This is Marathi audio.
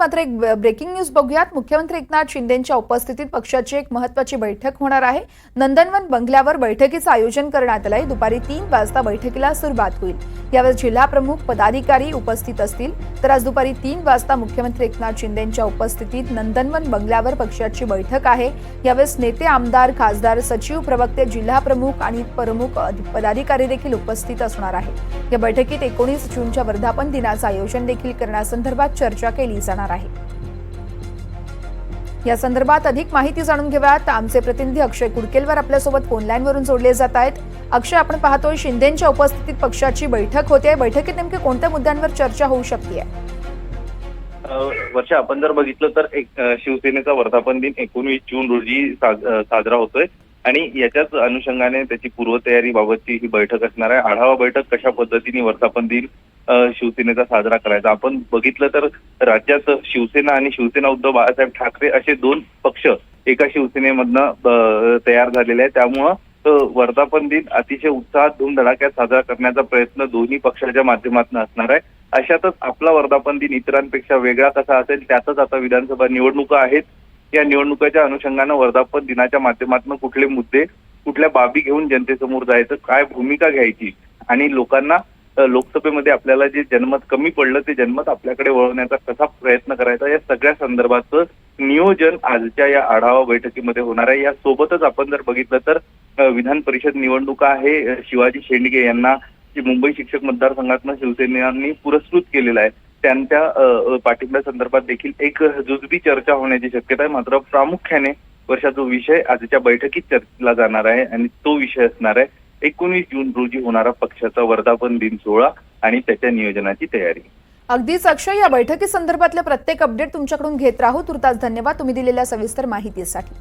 मात्र एक ब्रेकिंग न्यूज बघूयात. मुख्यमंत्री एकनाथ शिंदेच्या उपस्थितीत पक्षाची एक महत्वाची बैठक होणार आहे. नंदनवन बंगल्यावर बैठकीचं आयोजन करण्यात आलंय. दुपारी तीन वाजता बैठकीला सुरुवात होईल. यावेळेस जिल्हा प्रमुख पदाधिकारी उपस्थित असतील. तर आज दुपारी तीन वाजता मुख्यमंत्री एकनाथ शिंदेच्या उपस्थितीत नंदनवन बंगल्यावर पक्षाची बैठक आहे. यावेळेस नेते आमदार खासदार सचिव प्रवक्ते जिल्हा प्रमुख आणि प्रमुख पदाधिकारी देखील उपस्थित असणार आहे या बैठकीत एकोणीस जूनच्या वर्धापन दिनाचं आयोजन देखील करण्यासंदर्भात चर्चा केली जाणार आहे. या संदर्भात अधिक माहिती जाणून घेऊयात. आमचे प्रतिनिधी अक्षय कुडकेलवर आपल्यासोबत फोनलाईनवरून जोडले जात आहेत. अक्षय आपण पाहतोय शिंदेच्या उपस्थितीत पक्षाची बैठक होते बैठकीत नेमके कोणत्या मुद्द्यांवर चर्चा होऊ शकते? अ, वर्षा आपण जर बघितलं तर एक शिवसेनेचा वर्धापन दिन एकोणवीस जून रोजी साजरा होतोय. आणि याच्याच अनुषंगाने त्याची पूर्वतयारी बाबतची ही बैठक असणार आहे. आढावा बैठक कशा पद्धतीने वर्धापन दिन शिवसेनेचा साजरा करायचा? आपण बघितलं तर राज्यात शिवसेना आणि शिवसेना उद्धव बाळासाहेब ठाकरे असे दोन पक्ष एका शिवसेनेमधनं तयार झालेले आहे त्यामुळं वर्धापन दिन अतिशय उत्साहात धूमधडाक्यात साजरा करण्याचा प्रयत्न दोन्ही पक्षाच्या माध्यमातून असणार आहे. अशातच आपला वर्धापन दिन इतरांपेक्षा वेगळा कसा असेल त्यातच आता विधानसभा निवडणुका आहेत. या निवडणुकाच्या अनुषंगानं वर्धापन दिनाच्या माध्यमातून कुठले मुद्दे कुठल्या बाबी घेऊन जनतेसमोर जायचं काय भूमिका घ्यायची आणि लोकांना लोकसभेमध्ये आपल्याला जे जनमत कमी पडलं ते जनमत आपल्याकडे वळवण्याचा कसा प्रयत्न करायचा या सगळ्या संदर्भाचं नियोजन आजच्या या आढावा बैठकीमध्ये होणार आहे. या सोबतच आपण जर बघितलं तर विधान परिषद निवडणुका आहे. शिवाजी शेंडगे यांना मुंबई शिक्षक मतदारसंघातनं शिवसेनेने पुरस्कृत केलेला आहे. त्यांच्या पाठिंब्या संदर्भात देखील एक जुजबी चर्चा होण्याची शक्यता आहे. मात्र प्रामुख्याने वर्षा जो विषय आजच्या बैठकीत चर्चेला जाणार आहे आणि तो विषय असणार आहे एकोणीस जून रोजी होणारा पक्षाचा वर्धापन दिन सोहळा आणि त्याच्या नियोजनाची तयारी. अगदीच अक्षय या बैठकी संदर्भातल्या प्रत्येक अपडेट तुमच्याकडून घेत राहू. तुर्तास धन्यवाद. तुम्ही दिलेल्या सविस्तर माहितीसाठी.